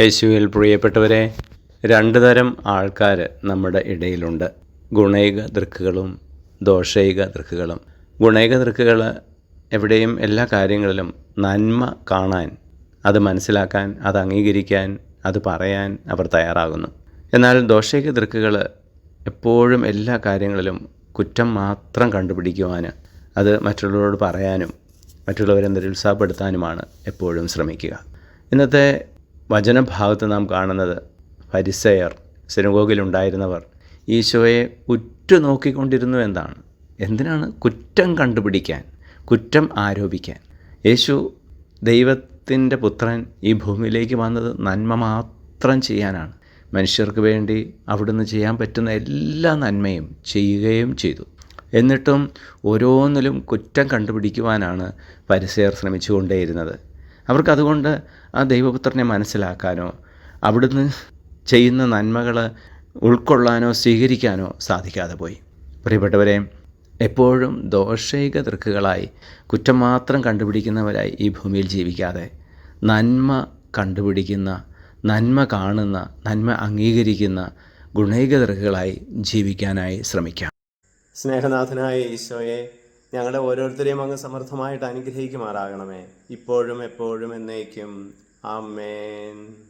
യേശുവിൽ പ്രിയപ്പെട്ടവരെ രണ്ട് തരം ആൾക്കാർ നമ്മുടെ ഇടയിലുണ്ട്. ഗുണൈക ദൃക്കുകളും ദോഷൈക ദൃക്കുകളും. ഗുണൈക ദൃക്കുകൾ എവിടെയും എല്ലാ കാര്യങ്ങളിലും നന്മ കാണാൻ അത് മനസ്സിലാക്കാൻ അത് അംഗീകരിക്കാൻ അത് പറയാൻ അവർ തയ്യാറാകുന്നു. എന്നാൽ ദോഷൈക ദൃക്കുകൾ എപ്പോഴും എല്ലാ കാര്യങ്ങളിലും കുറ്റം മാത്രം കണ്ടുപിടിക്കുവാൻ അത് മറ്റുള്ളവരോട് പറയാനും മറ്റുള്ളവരെ നിരുത്സാഹപ്പെടുത്താനുമാണ് എപ്പോഴും ശ്രമിക്കുക. ഇന്നത്തെ വചനഭാഗത്ത് നാം കാണുന്നത് പരിസയർ സിനഗോഗിലുണ്ടായിരുന്നവർ. ഈശോയെ ഉറ്റുനോക്കിക്കൊണ്ടിരുന്നു എന്നാണ് എന്തിനാണ് കുറ്റം കണ്ടുപിടിക്കാൻ കുറ്റം ആരോപിക്കാൻ? യേശു ദൈവത്തിന്റെ പുത്രൻ ഈ ഭൂമിയിലേക്ക് വന്നത് നന്മ മാത്രം ചെയ്യാനാണ്. മനുഷ്യർക്ക് വേണ്ടി അവിടുന്ന് ചെയ്യാൻ പറ്റുന്ന എല്ലാ നന്മയും ചെയ്യുകയും ചെയ്തു. എന്നിട്ടും ഓരോന്നിലും കുറ്റം കണ്ടുപിടിക്കുവാനാണ് പരിസയർ ശ്രമിച്ചുകൊണ്ടേയിരുന്നത്. അവർക്കതുകൊണ്ട് ആ ദൈവപുത്രനെ മനസ്സിലാക്കാനോ അവിടുന്ന് ചെയ്യുന്ന നന്മകൾ ഉൾക്കൊള്ളാനോ സ്വീകരിക്കാനോ സാധിക്കാതെ പോയി. പ്രിയപ്പെട്ടവരെ എപ്പോഴും ദോഷൈക ദൃക്കുകളായി കുറ്റം മാത്രം കണ്ടുപിടിക്കുന്നവരായി ഈ ഭൂമിയിൽ ജീവിക്കാതെ നന്മ കണ്ടുപിടിക്കുന്ന നന്മ കാണുന്ന നന്മ അംഗീകരിക്കുന്ന ഗുണൈക ദൃക്കുകളായി ജീവിക്കാനായി ശ്രമിക്കാം. സ്നേഹനാഥനായ ഈശോയെ ഞങ്ങളെ ഓരോരുത്തരെയും അങ്ങ് സമർത്ഥമായിട്ട് അനുഗ്രഹിക്കുമാറാകണമേ. ഇപ്പോഴും എപ്പോഴും എന്നേക്കും. ആമേൻ.